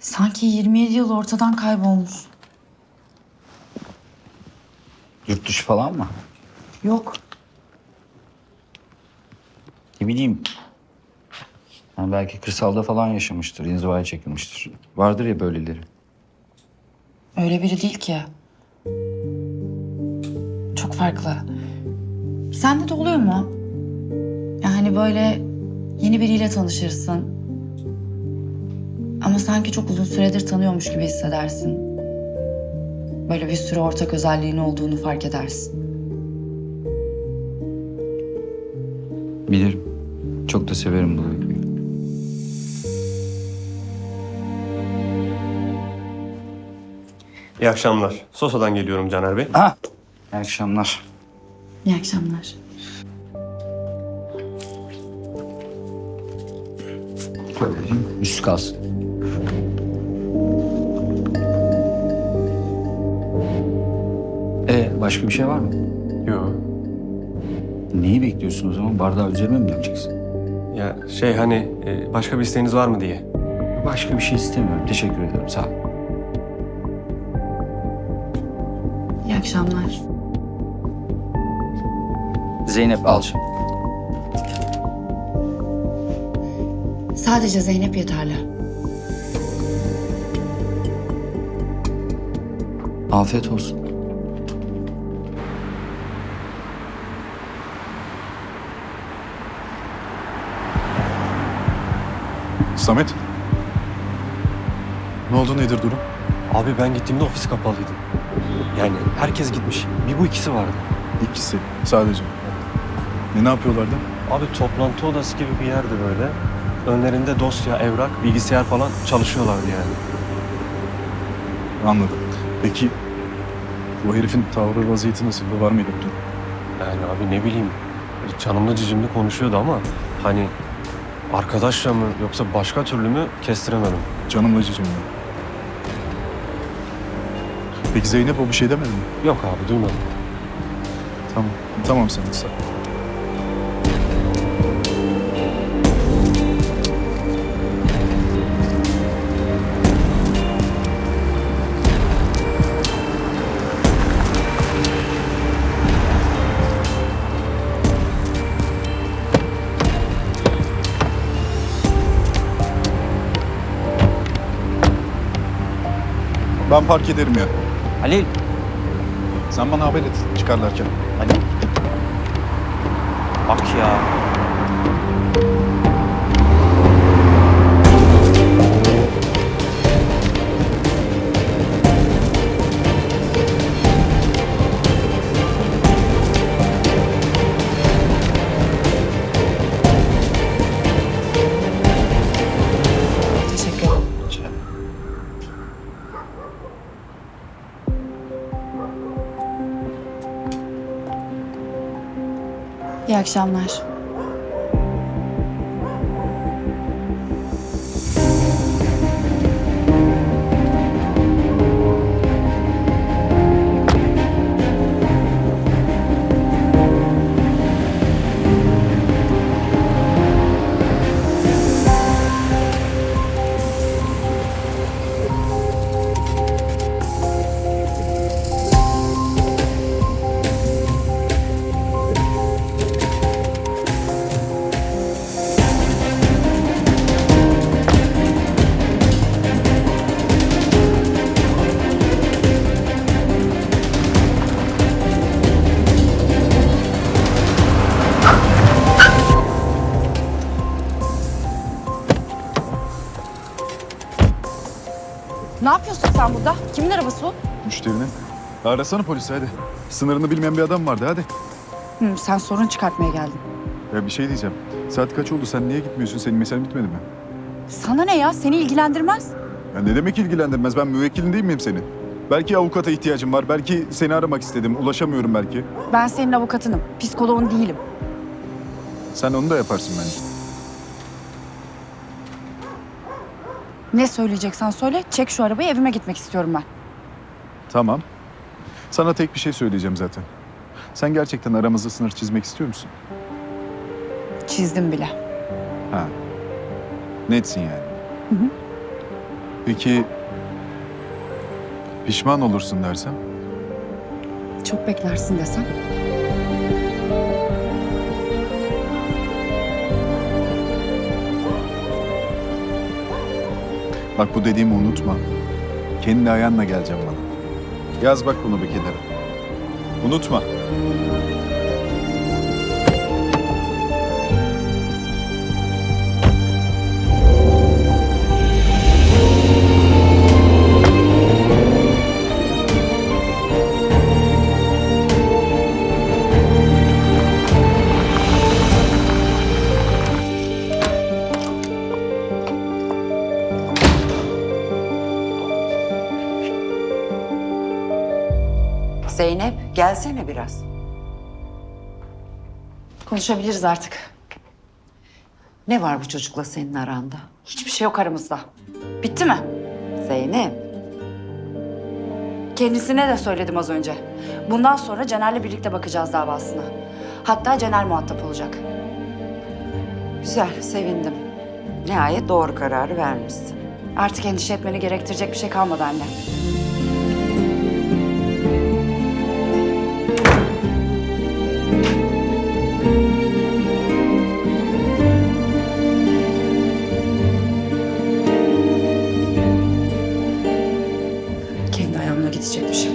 Sanki 27 yıl ortadan kaybolmuş. Yurt dışı falan mı? Yok. Ne bileyim. Yani belki kırsalda falan yaşamıştır, inzivaya çekilmiştir. Vardır ya böyleleri. Öyle biri değil ki. Çok farklı. Sende de oluyor mu? Yani böyle yeni biriyle tanışırsın. Ama sanki çok uzun süredir tanıyormuş gibi hissedersin. Böyle bir sürü ortak özelliğin olduğunu fark edersin. Bilirim. Çok da severim bu duyguyu. İyi akşamlar. Sosa'dan geliyorum Caner Bey. Ha! İyi akşamlar. İyi akşamlar. Üst kalsın. Ee, başka bir şey var mı? Yo. Neyi bekliyorsun o zaman? Bardağı üzerime mi dökeceksin? Ya şey hani e, başka bir isteğiniz var mı diye. Başka bir şey istemiyorum. Teşekkür ederim. Sağ ol. İyi akşamlar. Zeynep al. Sadece Zeynep yeterli. Afiyet olsun. Samet. Ne oldu nedir durum? Abi ben gittiğimde ofis kapalıydı. Yani herkes gitmiş. Bir bu ikisi vardı. İkisi sadece. Ne, ne yapıyorlardı? Abi toplantı odası gibi bir yerdi böyle. Önlerinde dosya, evrak, bilgisayar falan çalışıyorlardı yani. Anladım. Peki bu herifin tavrı vaziyeti nasıl? Var mıydı bir durum? Yani abi ne bileyim canımlı cicimli konuşuyordu ama hani arkadaşla mı yoksa başka türlü mü kestiremedim. Canımla cicim ya. Peki Zeynep o bir şey demedi mi? Yok abi duymadım. Tamam. Tamam Samet sağ Ben park ederim ya. Halil. Sen bana haber et çıkarlarken. Halil. Bak ya. İyi akşamlar. Ne yapıyorsun sen burada? Kimin arabası bu? Müşterinin. Arasana polisi hadi. Sınırını bilmeyen bir adam vardı hadi. Hı, sen sorun çıkartmaya geldin. Ya bir şey diyeceğim. Saat kaç oldu? Sen niye gitmiyorsun? Senin meselen bitmedi mi? Sana ne ya? Seni ilgilendirmez. Ya ne demek ilgilendirmez? Ben müvekkilin değil miyim senin? Belki avukata ihtiyacım var. Belki seni aramak istedim. Ulaşamıyorum belki. Ben senin avukatınım. Psikoloğun değilim. Sen onu da yaparsın bence. Ne söyleyeceksen söyle. Çek şu arabayı evime gitmek istiyorum ben. Tamam. Sana tek bir şey söyleyeceğim zaten. Sen gerçekten aramızda sınır çizmek istiyor musun? Çizdim bile. Ha. Netsin yani. Hı hı. Peki pişman olursun dersem? Çok beklersin desem. Bak bu dediğimi unutma. Kendi ayağınla geleceğim bana. Yaz bak bunu bir kenara. Unutma. Zeynep gelsene biraz. Konuşabiliriz artık. Ne var bu çocukla senin aranda? Hiçbir şey yok aramızda. Bitti mi? Zeynep Kendisine de söyledim az önce. Bundan sonra Cener'le birlikte bakacağız davasına. Hatta Cener muhatap olacak. güzel sevindim. Nihayet doğru kararı vermişsin. Artık endişe etmeni gerektirecek bir şey kalmadı anne. gidecekmişim.